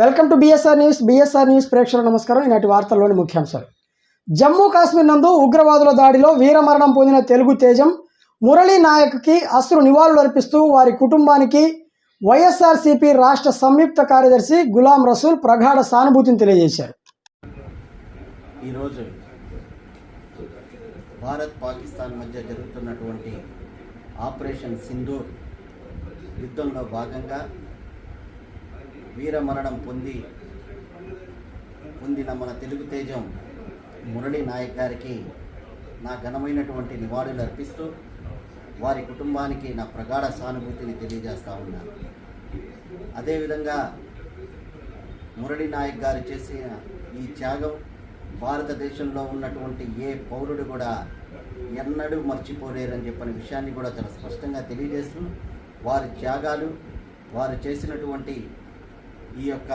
Welcome to BSR news BSR news ప్రేక్షకుల నమస్కారం. ఈనాటి వార్తల్లోని ముఖ్యాంశాలు. జమ్మూ కాశ్మీర్ నందు ఉగ్రవాదుల దాడిలో వీరమరణం పొందిన తెలుగు తేజం మురళీ నాయక్కి అశ్రు నివాళులు అర్పిస్తూ వారి కుటుంబానికి వైఎస్ఆర్సీపీ రాష్ట్ర సంయుక్త కార్యదర్శి గులాం రసూల్ ప్రగాఢ సానుభూతిని తెలియజేశారు. ఈరోజు భారత్ పాకిస్తాన్ మధ్య జరుగుతున్నటువంటి ఆపరేషన్ సింధూర్ యుద్ధంలో భాగంగా వీరమరణం పొంది పొందిన మన తెలుగు తేజం మురళీ నాయక్ గారికి నా ఘనమైనటువంటి నివాళులు అర్పిస్తూ వారి కుటుంబానికి నా ప్రగాఢ సానుభూతిని తెలియజేస్తూ ఉన్నాను. అదేవిధంగా మురళీ నాయక్ గారు చేసిన ఈ త్యాగం భారతదేశంలో ఉన్నటువంటి ఏ పౌరుడు కూడా ఎన్నడూ మర్చిపోలేరని చెప్పిన విషయాన్ని కూడా చాలా స్పష్టంగా తెలియజేస్తూ వారి త్యాగాలు వారు చేసినటువంటి ఈ యొక్క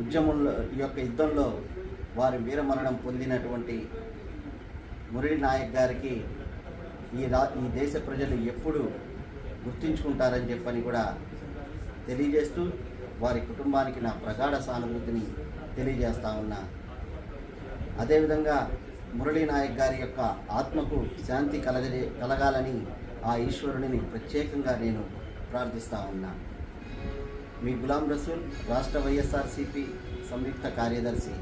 ఉద్యమంలో ఈ యొక్క యుద్ధంలో వారి వీరమరణం పొందినటువంటి మురళి నాయక్ గారికి ఈ రా ఈ దేశ ప్రజలు ఎప్పుడు గుర్తించుకుంటారని చెప్పని కూడా తెలియజేస్తూ వారి కుటుంబానికి నా ప్రగాఢ సానుభూతిని తెలియజేస్తా ఉన్నా. అదేవిధంగా మురళీ నాయక్ గారి యొక్క ఆత్మకు శాంతి కలగజే కలగాలని ఆ ఈశ్వరుడిని ప్రత్యేకంగా నేను ప్రార్థిస్తా ఉన్నా. మీ గులాం రసూల్ రాష్ట్ర వైఎస్ఆర్సిపి సంయుక్త కార్యదర్శి